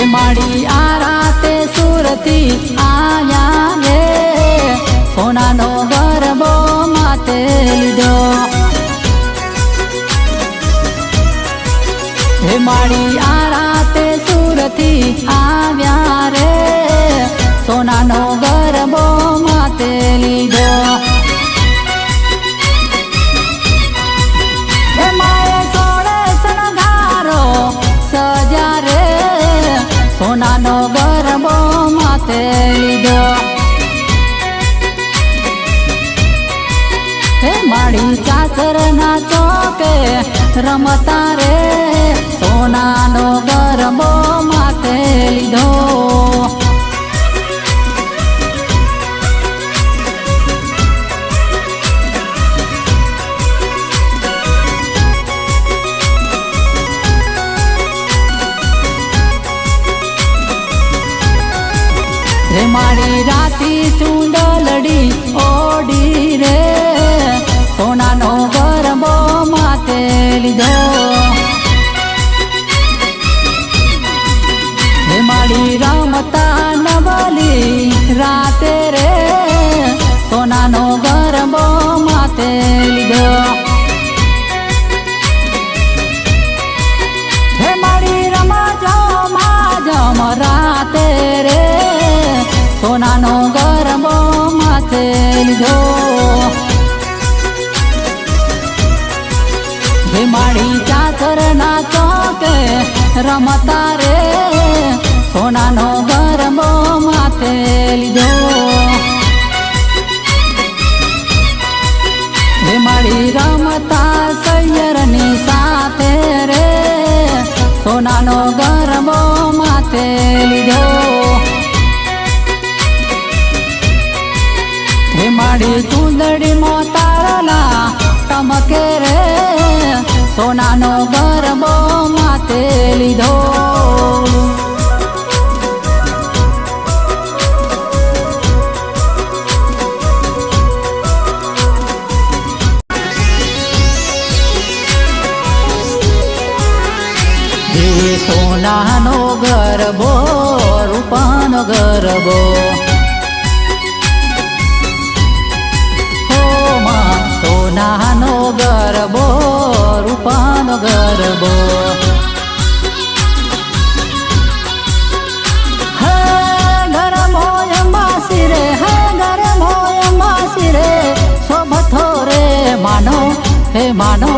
હે માડી આ રાતે સુરતી આયા રે સોનાનો ગરબો માતે લીધો. હે માડી લીધો. હે માડી ચાચરના ચોકે રમતા રે સોનાનો ગરબો માથે લીધો. રે મારી રાતી ચૂંદલડી ઓડી રે. સોનાનો ગરબો માતે લીધો. હે મારી રમતા નવલી રાતે રે. હે મારી ચાચરના ચોકે રમતા રે. સોનાનો ગરબો માથે લીધો. હે મારી રમતા સૈયરની સાથે રે. સોનાનો ગરબો માથે લીધો. હે માડી ચૂંદડી મોતારલા ટમકે સોનાનો ગરબો માથે લીધો સોનાનો ગરબો રૂપાનો ગરબો. સોનાનો ગરબો રૂપાનો ગરબો હે ગરબો અંબાસી રે હે ગરબો અંબાસી રે શોભથો રે માનો હે માનો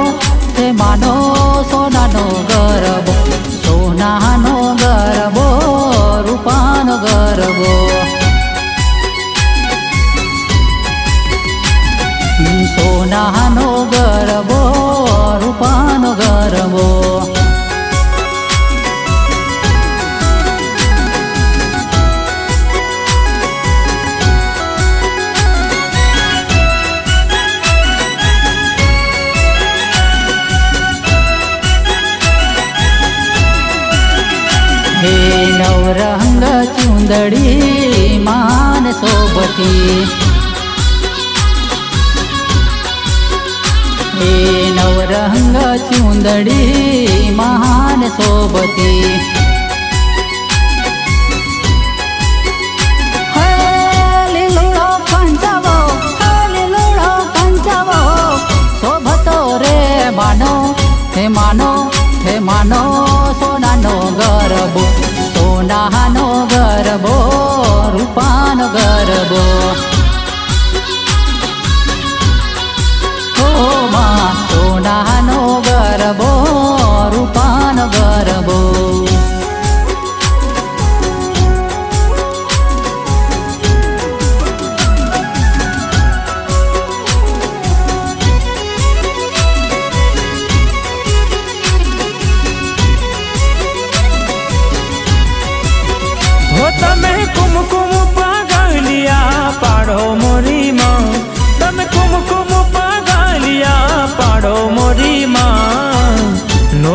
હે નવરંગ ચુંદડી માન સોબતી. હે નવરંગ ચુંદડી મહાન શોભતી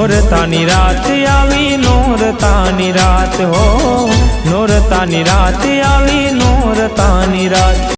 નોરતાની રાત આવી નોરતાની રાત હો નોરતાની રાત આવી નોરતાની રાત